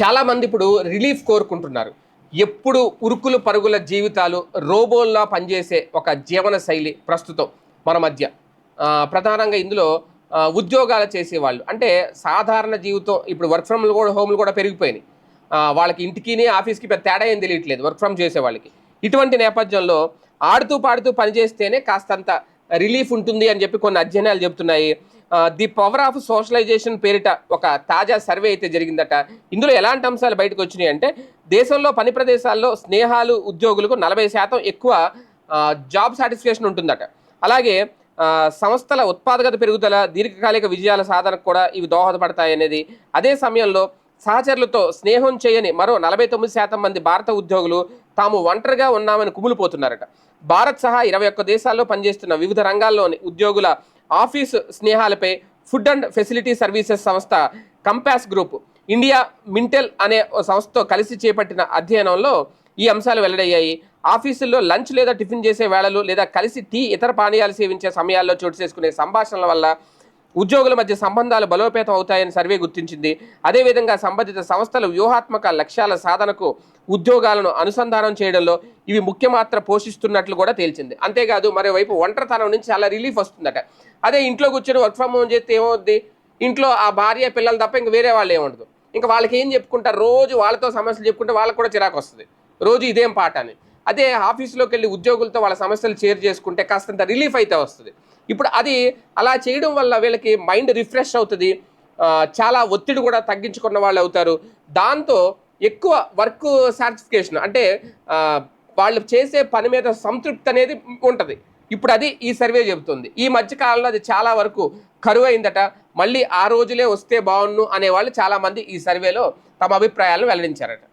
చాలామంది ఇప్పుడు రిలీఫ్ కోరుకుంటున్నారు. ఎప్పుడు ఉరుకులు పరుగుల జీవితాలు రోబోల్లా పనిచేసే ఒక జీవన శైలి ప్రస్తుతం మన మధ్య. ప్రధానంగా ఇందులో ఉద్యోగాలు చేసేవాళ్ళు. అంటే సాధారణ జీవితం ఇప్పుడు వర్క్ ఫ్రమ్ కూడా హోమ్లు కూడా పెరిగిపోయినాయి. వాళ్ళకి ఇంటికినే ఆఫీస్కి పెద్ద తేడా ఏం తెలియట్లేదు వర్క్ ఫ్రమ్ చేసే వాళ్ళకి ఇటువంటి నేపథ్యంలో ఆడుతూ పాడుతూ పనిచేస్తేనే కాస్తంత రిలీఫ్ ఉంటుంది అని చెప్పి కొన్ని అధ్యయనాలు చెబుతున్నాయి ది పవర్ ఆఫ్ సోషలైజేషన్ పేరిట ఒక తాజా సర్వే అయితే జరిగిందట. ఇందులో ఎలాంటి అంశాలు బయటకు వచ్చినాయి అంటే దేశంలో పని ప్రదేశాల్లో స్నేహాలు ఉద్యోగులకు నలభై శాతం ఎక్కువ జాబ్ సాటిస్ఫాక్షన్ ఉంటుందట. అలాగే సంస్థల ఉత్పాదకత పెరుగుదల దీర్ఘకాలిక విజయాల సాధనకు కూడా ఇవి దోహదపడతాయి అనేది అదే సమయంలో సహచరులతో స్నేహం చేయని మరో నలభై తొమ్మిది శాతం మంది భారత ఉద్యోగులు తాము ఒంటరిగా ఉన్నామని కుమిలిపోతున్నారట. భారత్ సహా ఇరవై ఒక్క దేశాల్లో పనిచేస్తున్న వివిధ రంగాల్లోని ఉద్యోగుల ఆఫీసు స్నేహాలపై ఫుడ్ అండ్ ఫెసిలిటీ సర్వీసెస్ సంస్థ కంపాస్ గ్రూప్ ఇండియా మింటెల్ అనే సంస్థతో కలిసి చేపట్టిన అధ్యయనంలో ఈ అంశాలు వెల్లడయ్యాయి. ఆఫీసుల్లో లంచ్ లేదా టిఫిన్ చేసే వేళలు లేదా కలిసి టీ ఇతర పానీయాలు సేవించే సమయాల్లో చోటు చేసుకునే సంభాషణల వల్ల ఉద్యోగుల మధ్య సంబంధాలు బలోపేతం అవుతాయని సర్వే గుర్తించింది. అదేవిధంగా సంబంధిత సంస్థల వ్యూహాత్మక లక్ష్యాల సాధనకు ఉద్యోగాలను అనుసంధానం చేయడంలో ఇవి ముఖ్యమాత్ర పోషిస్తున్నట్లు కూడా తేల్చింది. అంతేకాదు మరోవైపు ఒంటరితనం నుంచి చాలా రిలీఫ్ వస్తుందట. అదే ఇంట్లో కూర్చొని వర్క్ ఫ్రమ్ హోమ్ చేస్తే ఏమవుద్ది? ఇంట్లో ఆ భార్య పిల్లలు తప్ప ఇంక వేరే వాళ్ళు ఏముండదు. ఇంకా వాళ్ళకి ఏం చెప్పుకుంటారు? రోజు వాళ్ళతో సమస్యలు చెప్పుకుంటే వాళ్ళకి కూడా చిరాకు వస్తుంది. రోజు ఇదేం పాట అని. అదే ఆఫీస్లోకి వెళ్ళి ఉద్యోగులతో వాళ్ళ సమస్యలు షేర్ చేసుకుంటే కాస్తంత రిలీఫ్ అయితే వస్తుంది. ఇప్పుడు అది అలా చేయడం వల్ల వీళ్ళకి మైండ్ రిఫ్రెష్ అవుతుంది. చాలా ఒత్తిడి కూడా తగ్గించుకున్న వాళ్ళు అవుతారు. దాంతో ఎక్కువ వర్క్ సాటిస్ఫికేషన్ అంటే వాళ్ళు చేసే పని మీద సంతృప్తి అనేది ఉంటుంది. ఇప్పుడు అది ఈ సర్వే చెబుతుంది. ఈ మధ్యకాలంలో అది చాలా వరకు కరువు అయిందట మళ్ళీ ఆ రోజులే వస్తే బాగున్ను అనేవాళ్ళు చాలామంది ఈ సర్వేలో తమ అభిప్రాయాలను వెల్లడించారట.